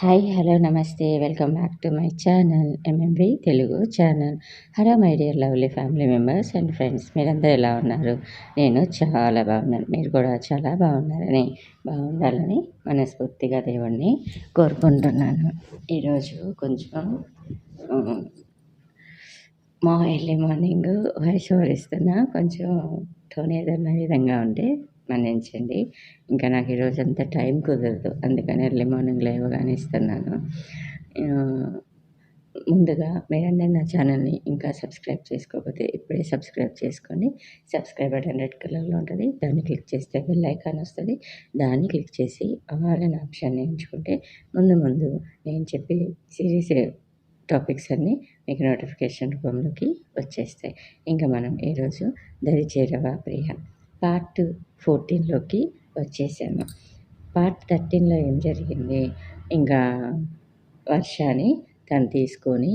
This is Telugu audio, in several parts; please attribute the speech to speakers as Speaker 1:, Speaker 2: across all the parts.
Speaker 1: హాయ్ హలో నమస్తే. Welcome back to my channel MMB Telugu channel. Hello my dear lovely family members and friends. మీరందరూ ఎలా ఉన్నారు? నేను చాలా బాగున్నాను. మీరు కూడా చాలా బాగున్నారని బాగుండాలని మనస్ఫూర్తిగా దేవుణ్ణి కోరుకుంటున్నాను. ఈరోజు కొంచెం మా ఎర్లీ మార్నింగ్ వాయిస్ ఓవర్ ఇస్తున్నా కొంచెం టోన్ ఏదన్నా విధంగా ఉంటే మన్నించండి. ఇంకా నాకు ఈరోజు అంత టైం కుదరదు. అందుకని ఎర్లీ మార్నింగ్ లేవగానే ఇస్తున్నాను ముందుగా మీరందరూ నా ఛానల్ని ఇంకా సబ్స్క్రైబ్ చేసుకోకపోతే ఇప్పుడే సబ్స్క్రైబ్ చేసుకోండి సబ్స్క్రైబ్ బటన్ రెడ్ కలర్లో ఉంటుంది. దాన్ని క్లిక్ చేస్తే బెల్ ఐకాన్ వస్తుంది. దాన్ని క్లిక్ చేసి ఆల్ అనే ఆప్షన్ని ఎంచుకుంటే ముందు ముందు నేను చెప్పే సిరీస్ టాపిక్స్ అన్నీ మీకు నోటిఫికేషన్ రూపంలోకి వచ్చేస్తాయి. ఇంకా మనం ఈరోజు దరి చేరవా ప్రియ? పార్ట్ ఫోర్టీన్లోకి వచ్చేసాము పార్ట్ థర్టీన్లో ఏం జరిగింది? ఇంకా వర్షాని తను తీసుకొని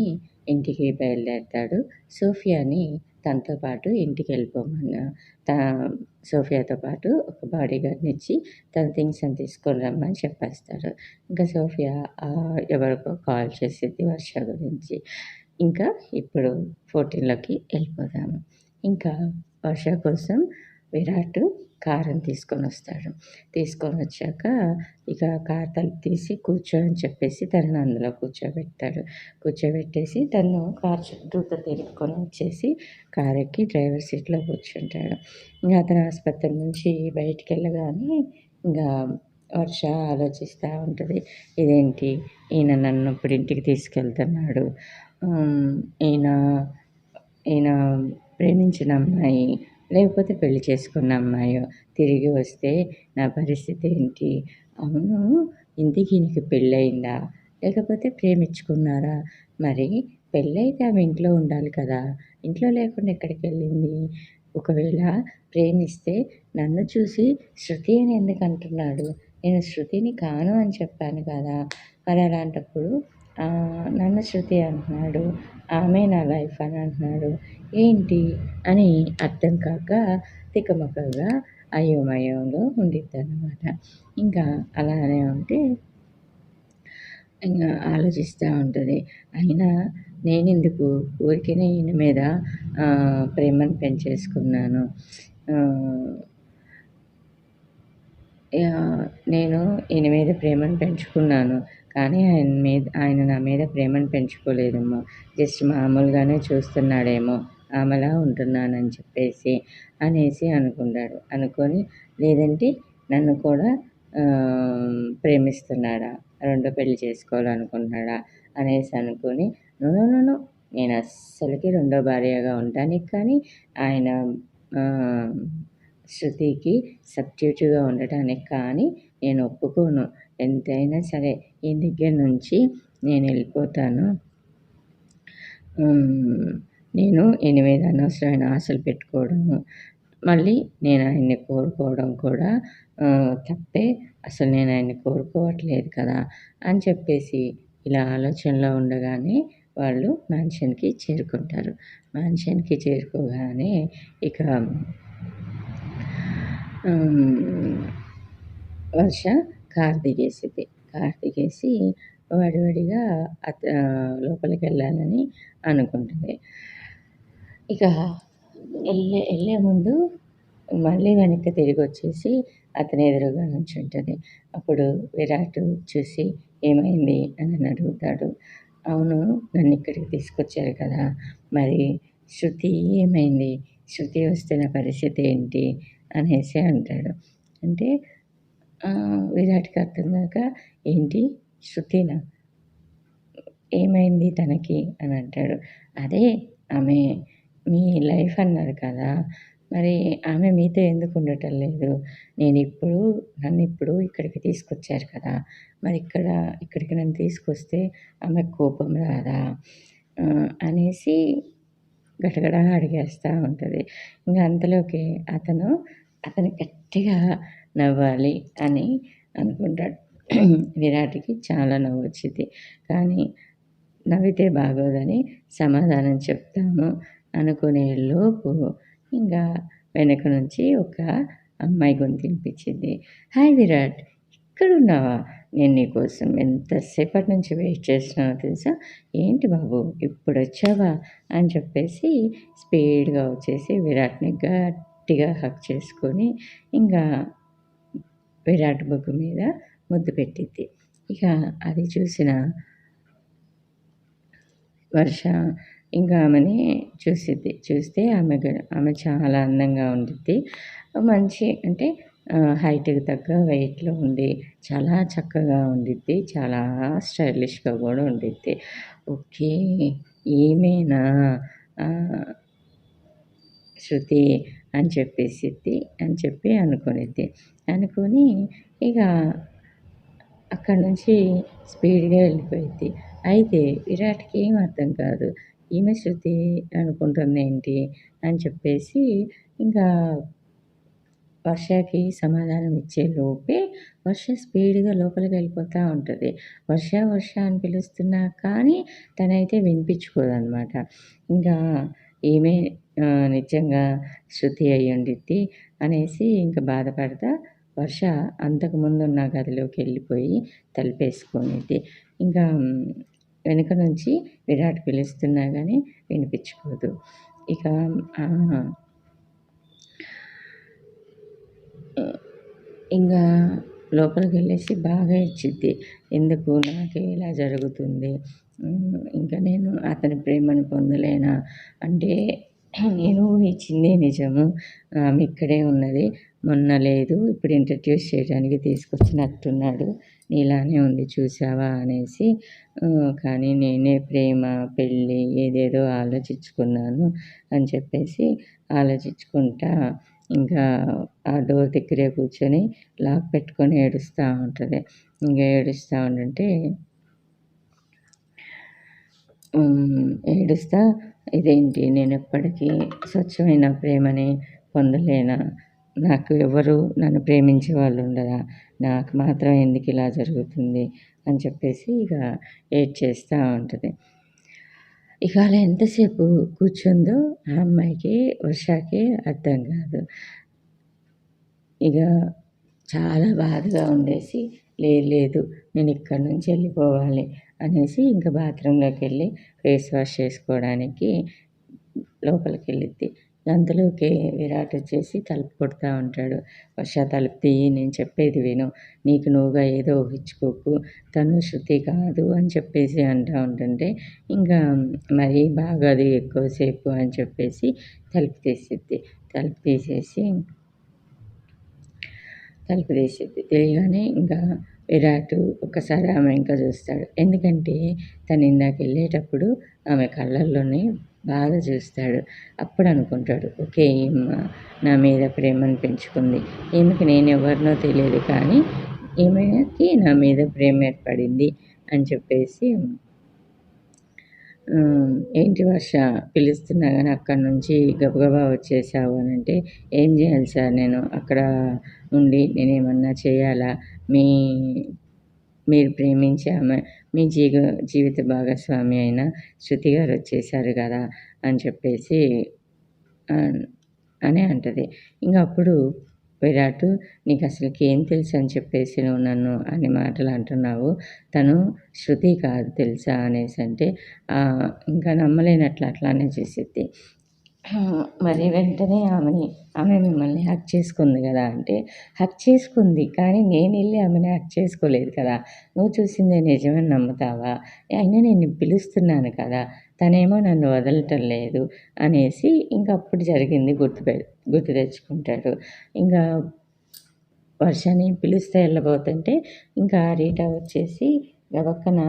Speaker 1: ఇంటికి బయలుదేరుతాడు. సోఫియాని తనతో పాటు ఇంటికి వెళ్ళిపోమన్నా త సోఫియాతో పాటు ఒక బాడీ గార్డ్ని ఇచ్చి తన థింగ్స్ అని తీసుకొని రమ్మని చెప్పేస్తాడు. ఇంకా సోఫియా ఎవరికో కాల్ చేసేది వర్ష గురించి. ఇంకా ఇప్పుడు ఫోర్టీన్లోకి వెళ్ళిపోదాము. ఇంకా వర్ష కోసం విరాట్ కారం తీసుకొని వస్తాడు. తీసుకొని వచ్చాక ఇక కార్ తలుపు తీసి కూర్చో అని చెప్పేసి తనను అందులో కూర్చోబెడతాడు. కూర్చోబెట్టేసి తను కార్ చుట్టూతో తిరుక్కొని వచ్చేసి కార్ ఎక్కి డ్రైవర్ సీట్లో కూర్చుంటాడు. ఇంకా అతను ఆసుపత్రి నుంచి బయటికి వెళ్ళగానే ఇంకా వర్ష ఆలోచిస్తూ ఉంటుంది. ఇదేంటి? ఈయన నన్ను ఇప్పుడు ఇంటికి తీసుకెళ్తున్నాడు. ఈయన ఈయన ప్రేమించిన అమ్మాయి లేకపోతే పెళ్ళి చేసుకున్న అమ్మాయో తిరిగి వస్తే నా పరిస్థితి ఏంటి? అవును ఇంటికి నీకు పెళ్ళయిందా? లేకపోతే ప్రేమించుకున్నారా? మరి పెళ్ళైతే ఆమె ఇంట్లో ఉండాలి కదా. ఇంట్లో లేకుండా ఎక్కడికి వెళ్ళింది? ఒకవేళ ప్రేమిస్తే నన్ను చూసి శృతి అని ఎందుకు అంటున్నాడు? నేను శృతిని కాను అని చెప్పాను కదా. మరి అలాంటప్పుడు నన్ను శృతి అంటున్నాడు ఆమె నా లైఫ్ అని అంటున్నాడు. ఏంటి? అని అర్థం కాక తికమకగా అయోమయంలో ఉండిద్దన్నమాట. ఇంకా అలానే ఉంటే ఇంకా ఆలోచిస్తూ ఉంటుంది. అయినా నేనెందుకు? ఊరికే ఈయన మీద ప్రేమను పెంచేసుకున్నాను. నేను ఈయన మీద ప్రేమను పెంచుకున్నాను. కానీ ఆయన మీద ఆయన నా మీద ప్రేమను పెంచుకోలేదేమో జస్ట్ మామూలుగానే చూస్తున్నాడేమో ఆమెలా ఉంటున్నానని చెప్పేసి అనేసి అనుకుంటాడు అనుకొని లేదంటే నన్ను కూడా ప్రేమిస్తున్నాడా? రెండో పెళ్ళి చేసుకోవాలనుకుంటున్నాడా? అనేసి అనుకొని నూనె నూనె నేను అస్సలకి రెండో భార్యగా ఉండటానికి కానీ ఆయన శృతికి సబ్స్టిట్యూట్గా ఉండటానికి కానీ నేను ఒప్పుకోను. ఎంతైనా సరే ఈ దగ్గర నుంచి నేను వెళ్ళిపోతాను. నేను ఎనిమిది అనవసరమైన ఆశలు పెట్టుకోవడము మళ్ళీ నేను ఆయన్ని కోరుకోవడం కూడా తప్పే. అసలు నేను ఆయన్ని కోరుకోవట్లేదు కదా అని చెప్పేసి ఇలా ఆలోచనలో ఉండగానే వాళ్ళు మ్యాన్షన్కి చేరుకుంటారు. మ్యాన్షన్కి చేరుకోగానే ఇక వర్ష కార్ దిగేసింది. కార్తికేసి వడివడిగా అత లోపలికి వెళ్ళాలని అనుకుంటుంది. ఇక వెళ్ళే వెళ్ళే ముందు మళ్ళీ వెనక్కి తిరిగి వచ్చేసి అతని ఎదురుగా ఉంటుంది అప్పుడు విరాట్ చూసి ఏమైంది అని అడుగుతాడు. అవును నన్ను ఇక్కడికి తీసుకొచ్చారు కదా. మరి శృతి ఏమైంది? శృతి వస్తున్న పరిస్థితి ఏంటి? అనేసి అంటాడు. అంటే విరాట్కి అర్థం కాక ఏంటి? శృతినా? ఏమైంది తనకి? అని అంటాడు. అదే ఆమె మీ లైఫ్ అన్నారు కదా మరి ఆమె మీతో ఎందుకు ఉండటం లేదు? నేను ఇప్పుడు నన్ను ఇప్పుడు ఇక్కడికి తీసుకొచ్చారు కదా మరి ఇక్కడ ఇక్కడికి నన్ను తీసుకొస్తే ఆమె కోపం రాదా? అనేసి గటగడ అడిగేస్తూ ఉంటుంది. ఇంకా అంతలోకి అతను అతను గట్టిగా నవ్వాలి అని అనుకుంటాడు. విరాట్కి చాలా నవ్వు వచ్చింది కానీ నవ్వితే బాగోదని సమాధానం చెప్తాము అనుకునే లోపు ఇంకా వెనక నుంచి ఒక అమ్మాయి గొంతు వినిపించింది. హాయ్ విరాట్ ఇక్కడున్నావా? నేను నీకోసం ఎంతసేపటి నుంచి వెయిట్ చేస్తున్నానో తెలుసా? ఏంటి బాబు ఇప్పుడు వచ్చావా అని చెప్పేసి స్పీడ్గా వచ్చేసి విరాట్ని గట్టిగా హక్ చేసుకొని ఇంకా విరాట్ బొగ్గు మీద ముద్దు పెట్టిద్ది. ఇక అది చూసిన వర్ష ఇంకా ఆమెని చూసిద్ది. చూస్తే ఆమె ఆమె చాలా అందంగా ఉండిద్ది. మంచి అంటే హైట్కి తగ్గ వెయిట్లో ఉండి చాలా చక్కగా ఉండిద్ది. చాలా స్టైలిష్గా కూడా ఉండిద్ది. ఓకే ఈమెనా శృతి అని చెప్పేసిద్ది అని చెప్పి అనుకునిద్ది. అనుకొని ఇక అక్కడి నుంచి స్పీడ్గా వెళ్ళిపోయింది అయితే విరాట్కి ఏం అర్థం కాదు. ఈమె శృతి అనుకుంటుంది ఏంటి అని చెప్పేసి ఇంకా వర్షకి సమాధానం ఇచ్చే లోపే వర్ష స్పీడ్గా లోపలికి వెళ్ళిపోతూ ఉంటుంది. వర్ష వర్ష అని పిలుస్తున్నా కానీ తనైతే వినిపించుకోదనమాట. ఇంకా ఈమె నిజంగా శృతి అయి ఉండిద్ది అనేసి ఇంకా బాధపడతా వర్ష అంతకుముందు ఉన్న గదిలోకి వెళ్ళిపోయి తలుపేసుకునేది ఇంకా వెనుక నుంచి విరాట్ పిలుస్తున్నా కానీ వినిపించుకోదు. ఇక ఇంకా లోపలికి వెళ్ళేసి బాగా ఇచ్చిద్ది ఎందుకు? నాకు ఇలా జరుగుతుంది. ఇంకా నేను అతని ప్రేమను పొందలేనా? అంటే నేను ఇచ్చిందే నిజము. ఆమె ఇక్కడే ఉన్నది. మొన్న లేదు. ఇప్పుడు ఇంట్రడ్యూస్ చేయడానికి తీసుకొచ్చినట్టున్నాడు. నీలానే ఉంది చూసావా అనేసి. కానీ నేనే ప్రేమ పెళ్ళి ఏదేదో ఆలోచించుకున్నాను అని చెప్పేసి ఆలోచించుకుంటా ఇంకా ఆ డోర్ దగ్గరే కూర్చొని లాక్ పెట్టుకొని ఏడుస్తూ ఉంటుంది. ఇంకా ఏడుస్తూ ఉంటుంటే ఏడుస్తా ఇదేంటి? నేను ఎప్పటికీ స్వచ్ఛమైన ప్రేమని పొందలేనా? నాకు ఎవరు నన్ను ప్రేమించే వాళ్ళు ఉండరా? నాకు మాత్రం ఎందుకు ఇలా జరుగుతుంది? అని చెప్పేసి ఇక ఏడ్ చేస్తూ ఉంటుంది. ఇక అలా ఎంతసేపు కూర్చుందో ఆ అమ్మాయికి వర్షాకి అర్థం కాదు. ఇక చాలా బాధగా ఉండేసి లేదు లేదు నేను ఇక్కడి నుంచి వెళ్ళిపోవాలి. అనేసి ఇంకా బాత్రూంలోకి వెళ్ళి ఫేస్ వాష్ చేసుకోవడానికి లోపలికి వెళ్ళిద్ది అంతలోకి విరాట్ వచ్చేసి తలుపు కొడుతూ ఉంటాడు. వర్ష తలుపు తీయి నేను చెప్పేది విను. నీకు నువ్వుగా ఏదో ఊహించుకోకు. తను శృతి కాదు అని చెప్పేసి అంటూ ఉంటుంటే ఇంకా మరీ బాగా అది ఎక్కువసేపు అని చెప్పేసి తలుపు తీసిద్ది. తలుపు తీసేసి తలుపు తీసిద్ది. తెలియగానే ఇంకా విరాట్ ఒకసారి ఆమె ఇంకా చూస్తాడు. ఎందుకంటే తను ఇందాక వెళ్ళేటప్పుడు ఆమె కళ్ళల్లోనే బాగా చూస్తాడు. అప్పుడు అనుకుంటాడు ఓకే ఈమె నా మీద ప్రేమను పెంచుకుంది. ఈమెకి నేను ఎవరినో తెలియదు కానీ ఈమెకి నా మీద ప్రేమ ఏర్పడింది అని చెప్పేసి ఏంటి వర్ష? పిలుస్తున్నా కానీ అక్కడి నుంచి గబగబా వచ్చేసావు అని అంటే ఏం చేయాలి సార్ నేను అక్కడ ఉండి నేనేమన్నా చేయాలా? మీ మీరు ప్రేమించే ఆమె మీ జీవ జీవిత భాగస్వామి అయిన శృతి గారు వచ్చేసారు కదా అని చెప్పేసి అని అంటది. ఇంకా అప్పుడు విరాట్ నీకు అసలుకి ఏం తెలుసు అని చెప్పేసి నువ్వు నన్ను అన్ని మాటలు అంటున్నావు. తను శృతి కాదు తెలుసా అనేసి అంటే ఇంకా నమ్మలేనట్లు అట్లానే చేసేది మరి వెంటనే ఆమెని ఆమె మిమ్మల్ని హక్ చేసుకుంది కదా అంటే హక్ చేసుకుంది కానీ నేను వెళ్ళి ఆమెని హక్ చేసుకోలేదు కదా. నువ్వు చూసిందే నిజమని నమ్ముతావా? అయినా నేను పిలుస్తున్నాను కదా. తనేమో నన్ను వదలటం లేదు అనేసి ఇంకా అప్పుడు జరిగింది గుర్తు గుర్తు తెచ్చుకుంటాడు. ఇంకా వర్షాన్ని పిలిస్తే వెళ్ళబోతుంటే ఇంకా రీటా వచ్చేసి గబక్కన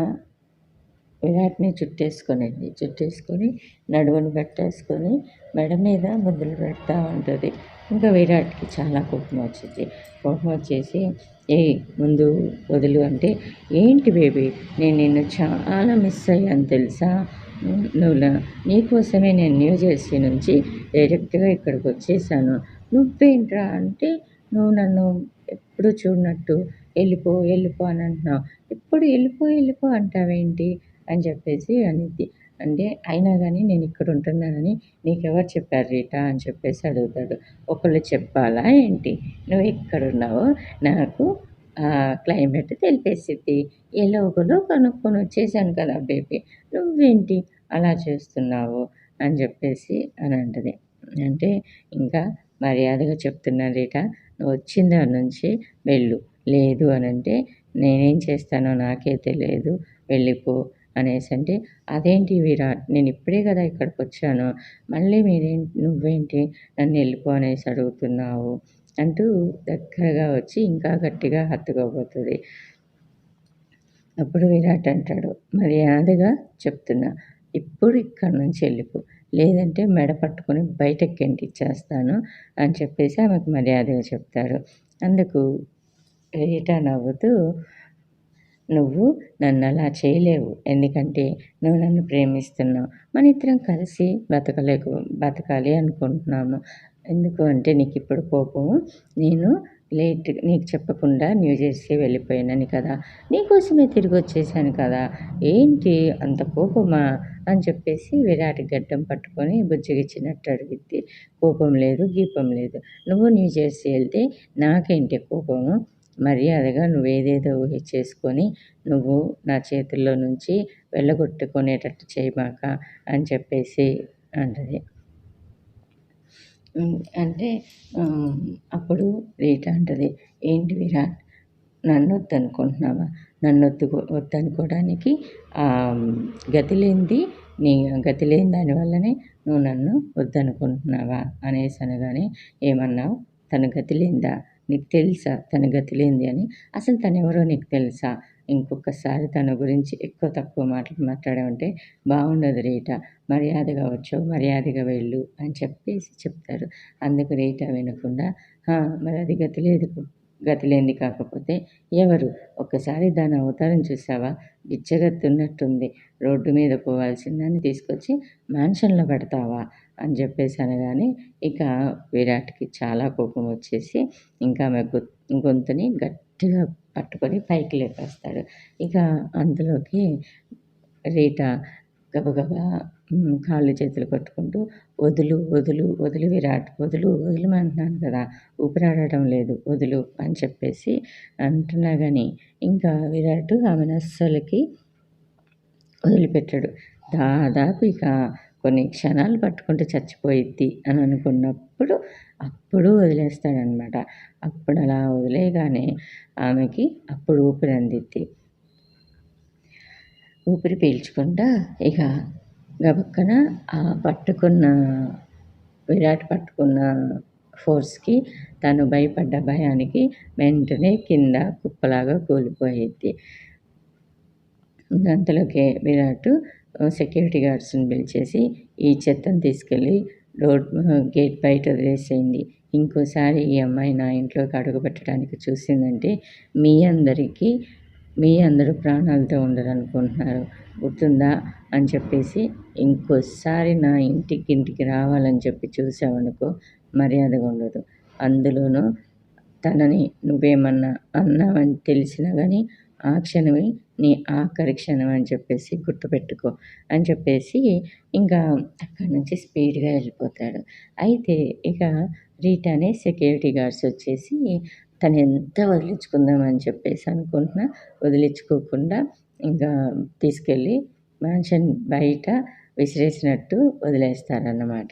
Speaker 1: విరాట్ని చుట్టేసుకునేది. చుట్టేసుకొని నడువుని పెట్టేసుకొని మెడ మీద ముద్దులు పెడతా ఉంటుంది. ఇంకా విరాట్కి చాలా కోపం వచ్చింది. కోపం వచ్చేసి ఏ ముందు వదులు అంటే ఏంటి బేబీ నేను నిన్ను చాలా మిస్ అయ్యాను తెలుసా? నువ్వు నీకోసమే నేను న్యూ జెర్సీ నుంచి డైరెక్ట్గా ఇక్కడికి వచ్చేసాను. నువ్వేంట్రా అంటే నువ్వు నన్ను ఎప్పుడు చూడనట్టు వెళ్ళిపో వెళ్ళిపో అని అంటున్నావు. ఎప్పుడు వెళ్ళిపో వెళ్ళిపో అంటావేంటి? అని చెప్పేసి అనిద్ది. అంటే అయినా కానీ నేను ఇక్కడ ఉంటున్నానని నీకెవరు చెప్పారు రీటా అని చెప్పేసి అడుగుతాడు. ఒకళ్ళు చెప్పాలా ఏంటి? నువ్వు ఎక్కడున్నావో నాకు క్లైమేట్ తెలిపేసిద్ది. ఎలాగోలో కనుక్కొని వచ్చేసాను కదా బేబీ. నువ్వేంటి అలా చేస్తున్నావు అని చెప్పేసి అని అంటది. అంటే ఇంకా మర్యాదగా చెప్తున్నాను రీట నువ్వు వచ్చిన దాని నుంచి వెళ్ళు. లేదు అని అంటే నేనేం చేస్తానో నాకే తెలియదు వెళ్ళిపో అనేసి అంటే అదేంటి విరాట్ నేను ఇప్పుడే కదా ఇక్కడికి వచ్చాను. మళ్ళీ మీరేంటి నువ్వేంటి నన్ను వెళ్ళిపో అనేసి అడుగుతున్నావు. అంటూ దగ్గరగా వచ్చి ఇంకా గట్టిగా హత్తుకోబోతుంది. అప్పుడు విరాట్ అంటాడు మర్యాదగా చెప్తున్నా ఇప్పుడు ఇక్కడ నుంచి వెళ్ళిపో లేదంటే మెడ పట్టుకొని బయటకు గెంటిచ్చేస్తాను అని చెప్పేసి ఆమెకు మర్యాదగా చెప్తాడు. అందుకు రీటా నవ్వుతూ నువ్వు నన్ను అలా చేయలేవు ఎందుకంటే నువ్వు నన్ను ప్రేమిస్తున్నావు. మన ఇద్దరం కలిసి బతకలేకు బతకాలి అనుకుంటున్నాము. ఎందుకు అంటే నీకు ఇప్పుడు కోపము. నేను లేట్ నీకు చెప్పకుండా న్యూ జెర్సీ వెళ్ళిపోయానని కదా. నీకోసమే తిరిగి వచ్చేసాను కదా. ఏంటి అంత కోపమా? అని చెప్పేసి విరాట్ గడ్డం పట్టుకొని బుజ్జగిచ్చినట్టు అడిగిద్ది కోపం లేదు గీపం లేదు. నువ్వు న్యూ జెర్సీ వెళ్తే నాకేంటి కోపము? మర్యాదగా నువ్వేదేదో చేసుకొని నువ్వు నా చేతుల్లో నుంచి వెళ్ళగొట్టుకునేటట్టు చేయమాక అని చెప్పేసి అంటది. అంటే అప్పుడు రీట అంటది. ఏంటి విరాట్ నన్ను వద్దనుకుంటున్నావా నన్ను వద్దు వద్దనుకోవడానికి గతి లేనిది నీ గతి లేని దానివల్లనే నువ్వు నన్ను వద్దనుకుంటున్నావా? అనేసి అనగానే ఏమన్నావు? తన గతి లేనిదా నీకు తెలుసా తన గతి లేనిది అని? అసలు తను ఎవరో నీకు తెలుసా? ఇంకొకసారి తన గురించి ఎక్కువ తక్కువ మాటలు మాట్లాడామంటే బాగుండదు రీట. మర్యాదగా వచ్చావు మర్యాదగా వెళ్ళు అని చెప్పేసి చెప్తారు. అందుకు రీట వినకుండా మరి అది గతి లేదు కాకపోతే ఎవరు? ఒక్కసారి దాని అవతారం చూసావా? బిచ్చగత్తున్నట్టుంది. రోడ్డు మీద పోవాల్సిన తీసుకొచ్చి మ్యాన్షన్లో పెడతావా? అని చెప్పేసి అనగానే ఇక విరాట్కి చాలా కోపం వచ్చేసి ఇంకా ఆమె గొంతుని గట్టిగా పట్టుకొని పైకి లేపేస్తాడు. ఇక అందులోకి రీట గబగబా కాళ్ళు చేతులు కొట్టుకుంటూ వదులు వదులు వదులు విరాట్ వదులు వదులుమంటున్నాను కదా ఊపిరాడటం లేదు వదులు అని చెప్పేసి అంటున్నా కానీ ఇంకా విరాట్ ఆమెను అస్సలకి వదిలిపెట్టాడు. దాదాపు ఇక కొన్ని క్షణాలు పట్టుకుంటే చచ్చిపోయిద్ది అని అనుకున్నప్పుడు అప్పుడు వదిలేస్తాడనమాట. అప్పుడు అలా వదిలేయగానే ఆమెకి అప్పుడు ఊపిరి అందిద్ది. ఊపిరి పీల్చుకుంటా ఇక గబక్కన ఆ పట్టుకున్న విరాట్ పట్టుకున్న ఫోర్స్కి తను భయపడ్డ భయానికి వెంటనే కింద కుప్పలాగా కూలిపోయిద్ది. అంతలోకే విరాట్ సెక్యూరిటీ గార్డ్స్ని పిలిచేసి ఈ చెత్తను తీసుకెళ్ళి రోడ్ గేట్ బయట వదిలేసేయండి. ఇంకోసారి ఈ అమ్మాయి నా ఇంట్లోకి అడుగు పెట్టడానికి చూసిందంటే మీ అందరికీ మీ అందరూ ప్రాణాలతో ఉండరు అనుకుంటున్నారు గుర్తుందా? అని చెప్పేసి ఇంకోసారి నా ఇంటికి ఇంటికి రావాలని చెప్పి చూసావనుకో మర్యాదగా ఉండదు. అందులోనూ తనని నువ్వేమన్నా అన్నావని తెలిసినా కానీ ఆ క్షణమే నీ ఆఖరి క్షణం అని చెప్పేసి గుర్తుపెట్టుకో అని చెప్పేసి ఇంకా అక్కడి నుంచి స్పీడ్గా వెళ్ళిపోతాడు. అయితే ఇక రీటానే సెక్యూరిటీ గార్డ్స్ వచ్చేసి తను ఎంత వదిలించుకుందామని చెప్పేసి అనుకుంటున్నా వదిలించుకోకుండా ఇంకా తీసుకెళ్ళి మ్యాన్షన్ బయట విసిరేసినట్టు వదిలేస్తారన్నమాట.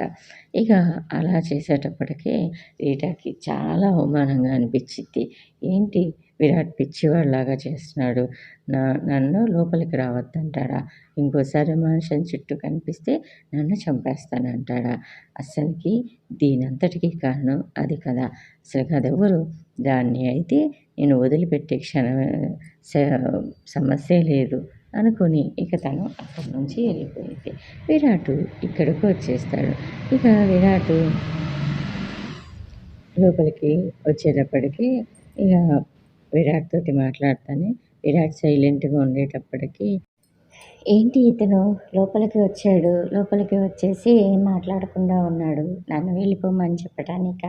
Speaker 1: ఇక అలా చేసేటప్పటికే రీటాకి చాలా అవమానంగా అనిపించింది ఏంటి విరాట్ పిచ్చివాడిలాగా చేస్తున్నాడు? నా నన్ను లోపలికి రావద్దంటాడా? ఇంకోసారి మనుషుని చుట్టూ కనిపిస్తే నన్ను చంపేస్తానంటాడా? అస్సలకి దీనంతటికీ కారణం అది కదా. అసలు కదెవరు దాన్ని అయితే నేను వదిలిపెట్టే క్షణం సమస్య లేదు. అనుకుని ఇక తను అక్కడి నుంచి వెళ్ళిపోయింది. విరాటు ఇక్కడికి వచ్చేస్తాడు. ఇక విరాటు లోపలికి వచ్చేటప్పటికి ఇక విరాట్ తోటి మాట్లాడతానే విరాట్ సైలెంట్గా ఉండేటప్పటికి ఏంటి ఇతను? లోపలికి వచ్చాడు. లోపలికి వచ్చేసి ఏం మాట్లాడకుండా ఉన్నాడు? నన్ను వెళ్ళిపోమని చెప్పడానిక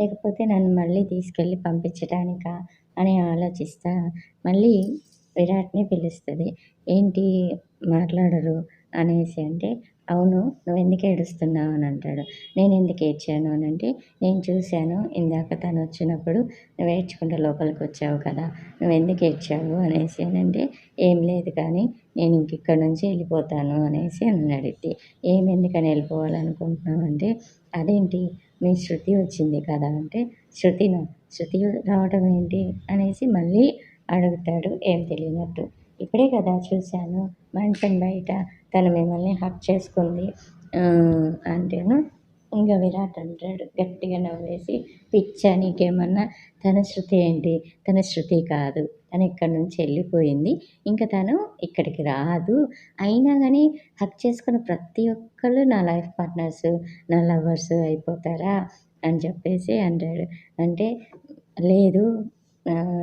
Speaker 1: లేకపోతే నన్ను మళ్ళీ తీసుకెళ్ళి పంపించడానిక అని ఆలోచిస్తా. మళ్ళీ విరాట్ని పిలుస్తుంది. ఏంటి మాట్లాడరు? అనేసి అంటే అవును నువ్వు ఎందుకు ఏడుస్తున్నావు? అని అంటాడు. నేను ఎందుకు ఏడ్చాను? అని అంటే నేను చూశాను ఇందాక తను వచ్చినప్పుడు నువ్వు ఏడ్చుకుంటే లోపలికి వచ్చావు కదా నువ్వు ఎందుకు ఏడ్చావు? అనేసి అని అంటే ఏం లేదు కానీ నేను ఇంక ఇక్కడ నుంచి వెళ్ళిపోతాను అనేసి అని అడిగితే ఏం ఎందుకని వెళ్ళిపోవాలనుకుంటున్నావు? అంటే అదేంటి మీ శృతి వచ్చింది కదా అంటే శృతిను శృతి రావడం ఏంటి? అనేసి మళ్ళీ అడుగుతాడు ఏం తెలియనట్టు. ఇప్పుడే కదా చూశాను. మంచం బయట తను మిమ్మల్ని హక్ చేసుకుంది. అంటేను? ఇంకా విరాట్ అంటాడు గట్టిగా నవ్వేసి పిచ్చా నీకేమన్నా? తన శృతి ఏంటి? తన శృతి కాదు. తను ఇక్కడి నుంచి వెళ్ళిపోయింది. ఇంకా తను ఇక్కడికి రాదు. అయినా కానీ హక్ చేసుకున్న ప్రతి ఒక్కళ్ళు నా లైఫ్ పార్ట్నర్స్ నా లవర్స్ అయిపోతారా? అని చెప్పేసి అంటాడు. అంటే లేదు.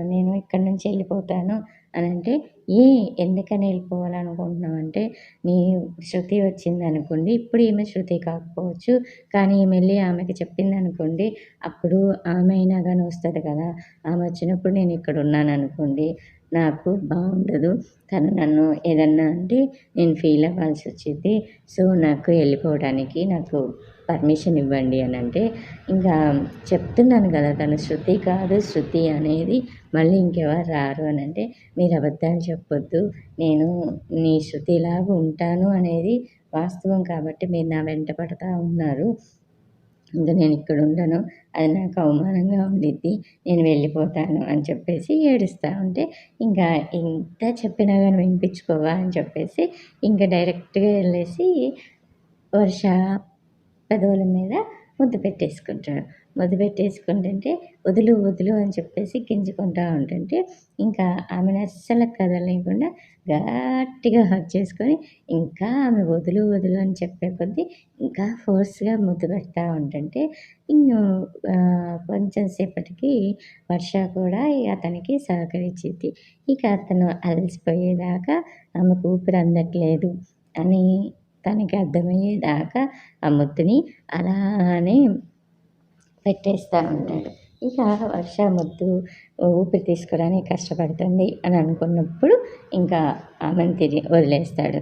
Speaker 1: నేను ఇక్కడి నుంచి వెళ్ళిపోతాను అని అంటే ఏ ఎందుకని వెళ్ళిపోవాలనుకుంటున్నావు అంటే నీ శృతి వచ్చింది అనుకోండి ఇప్పుడు ఈమె శృతి కాకపోవచ్చు కానీ ఈమె వెళ్ళి ఆమెకి చెప్పింది అనుకోండి అప్పుడు ఆమె అయినా కానీ వస్తుంది కదా ఆమె వచ్చినప్పుడు నేను ఇక్కడ ఉన్నాను అనుకోండి నాకు బాగుండదు తను నన్ను ఏదన్నా అంటే నేను ఫీల్ అవ్వాల్సి వచ్చింది సో నాకు వెళ్ళిపోవడానికి నాకు పర్మిషన్ ఇవ్వండి అని అంటే ఇంకా చెప్తున్నాను కదా తను శృతి కాదు శృతి అనేది మళ్ళీ ఇంకెవరు రారు అని అంటే మీరు అబద్ధాలు చెప్పొద్దు నేను నీ శృతిలాగా ఉంటాను అనేది వాస్తవం కాబట్టి మీరు నా వెంట పడతా ఉన్నారు. ఇంకా నేను ఇక్కడ ఉండను అది నాకు అవమానంగా ఉండిద్ది నేను వెళ్ళిపోతాను అని చెప్పేసి ఏడుస్తూ ఉంటే ఇంకా ఇంత చెప్పినా కానీ వినిపించుకోవా అని చెప్పేసి ఇంకా డైరెక్ట్గా వెళ్ళేసి వర్ష పెదవుల మీద ముద్దు పెట్టేసుకుంటాడు. ముద్దు పెట్టేసుకుంటుంటే వదులు వదులు అని చెప్పేసి గింజుకుంటూ ఉంటుంటే ఇంకా ఆమెను అస్సలు కదలలేకుండా గట్టిగా హక్ చేసుకొని ఇంకా ఆమె వదులు వదులు అని చెప్పే కొద్దీ ఇంకా ఫోర్స్గా ముద్దు పెడతా ఉంటుంటే ఇంకో కొంచెం సేపటికి వర్ష కూడా అతనికి సహకరించింది. ఇక అతను అలసిపోయేదాకా ఆమెకు ఊపిరి అందట్లేదు అని తనకి అర్థమయ్యేదాకా ఆ ముద్దుని అలానే పెట్టేస్తూ ఉంటాడు ఇక వర్ష ముద్దు ఊపిరి తీసుకోవడానికి కష్టపడుతుంది అని అనుకున్నప్పుడు ఇంకా ఆమెను తిరిగి వదిలేస్తాడు.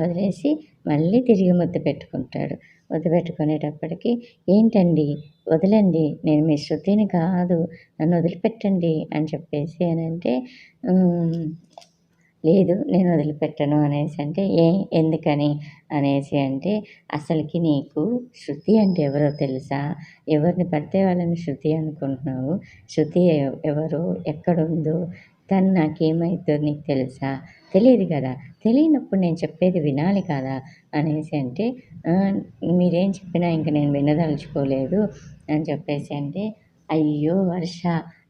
Speaker 1: వదిలేసి మళ్ళీ తిరిగి ముద్దు పెట్టుకుంటాడు. ముద్దు పెట్టుకునేటప్పటికి ఏంటండి? వదలండి. నేను మీ శృతిని కాదు. నన్ను వదిలిపెట్టండి అని చెప్పేసి అని అంటే లేదు నేను వదిలిపెట్టను అనేసి అంటే ఏ ఎందుకని? అనేసి అంటే అసలుకి నీకు శృతి అంటే ఎవరో తెలుసా? ఎవరిని పడితే వాళ్ళని శృతి అనుకుంటున్నావు? శృతి ఎవరు ఎక్కడుందో? తను నాకేమవుతుందో నీకు తెలుసా? తెలియదు కదా? తెలియనప్పుడు నేను చెప్పేది వినాలి కదా? అనేసి అంటే మీరేం చెప్పినా ఇంక నేను వినదలుచుకోలేదు. అని చెప్పేసి అంటే అయ్యో వర్ష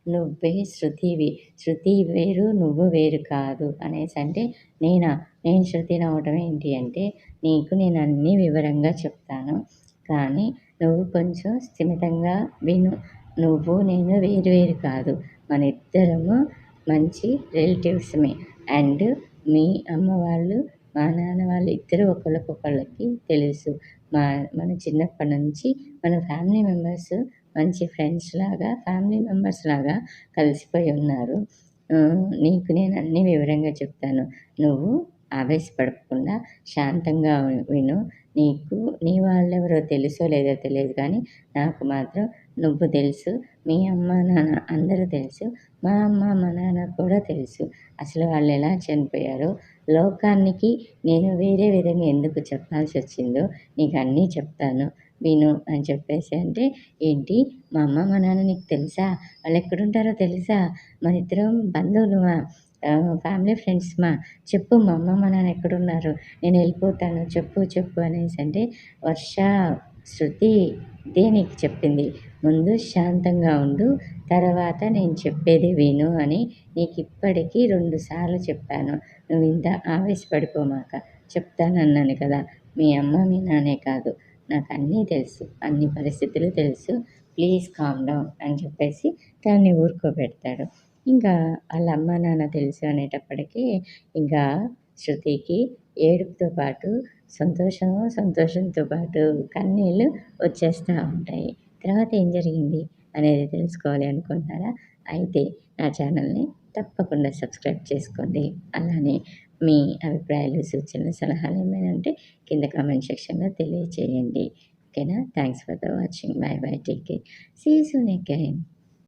Speaker 1: నువ్వే శృతివి. శృతి వేరు నువ్వు వేరు కాదు అనేసి అంటే నేనా? నేను శృతిని అవడం ఏంటి అంటే నీకు నేను అన్నీ వివరంగా చెప్తాను. కానీ నువ్వు కొంచెం స్థిమితంగా విను. నువ్వు నేను వేరు వేరు కాదు. మన ఇద్దరము మంచి రిలేటివ్స్మే. అండ్ మీ అమ్మ వాళ్ళు మా నాన్న వాళ్ళు ఇద్దరు ఒకళ్ళకొకళ్ళకి తెలుసు. మా మన చిన్నప్పటి నుంచి మన ఫ్యామిలీ మెంబర్స్ మంచి ఫ్రెండ్స్ లాగా ఫ్యామిలీ మెంబర్స్ లాగా కలిసిపోయి ఉన్నారు. నీకు నేను అన్ని వివరంగా చెప్తాను. నువ్వు ఆవేశపడకుండా శాంతంగా విను. నీకు నీ వాళ్ళెవరో తెలుసో లేదో తెలియదు కానీ నాకు మాత్రం నువ్వు తెలుసు మీ అమ్మ నాన్న అందరూ తెలుసు మా అమ్మ మా నాన్న కూడా తెలుసు. అసలు వాళ్ళు ఎలా చనిపోయారో లోకానికి నేను వేరే విధంగా ఎందుకు చెప్పాల్సి వచ్చిందో నీకు అన్నీ చెప్తాను. విను అని చెప్పేసి అంటే ఏంటి? మా అమ్మ మా నాన్న నీకు తెలుసా? వాళ్ళు ఎక్కడుంటారో తెలుసా? మన ఇద్దరం బంధువులుమా? ఫ్యామిలీ ఫ్రెండ్స్మా? చెప్పు మా అమ్మ మా నాన్న ఎక్కడున్నారు? నేను వెళ్ళిపోతాను. చెప్పు చెప్పు అనేసి అంటే వర్ష శృతి ఇదే నీకు చెప్పింది. ముందు శాంతంగా ఉండు తర్వాత నేను చెప్పేది విను అని నీకు ఇప్పటికీ రెండుసార్లు చెప్పాను. నువ్వు ఇంత ఆవేశపడిపోమాక చెప్తానన్నాను కదా. మీ అమ్మ మీ నాన్నే కాదు. నాకు అన్నీ తెలుసు అన్ని పరిస్థితులు తెలుసు. ప్లీజ్ కామ్ డౌన్ అని చెప్పేసి తనని ఊరుకోబెడతాడు. ఇంకా వాళ్ళ అమ్మ నాన్న తెలుసు అనేటప్పటికీ ఇంకా శృతికి ఏడుపుతో పాటు సంతోషం సంతోషంతో పాటు కన్నీళ్ళు వచ్చేస్తూ ఉంటాయి. తర్వాత ఏం జరిగింది అనేది తెలుసుకోవాలి అనుకుంటున్నారా? అయితే నా ఛానల్ని తప్పకుండా సబ్స్క్రైబ్ చేసుకోండి. అలానే మీ అభిప్రాయాలు సూచనలు సలహాలు ఏమైనా ఉంటే కింద కామెంట్ సెక్షన్లో తెలియచేయండి. ఓకేనా? Thanks for the watching. Bye bye take care. See soon again.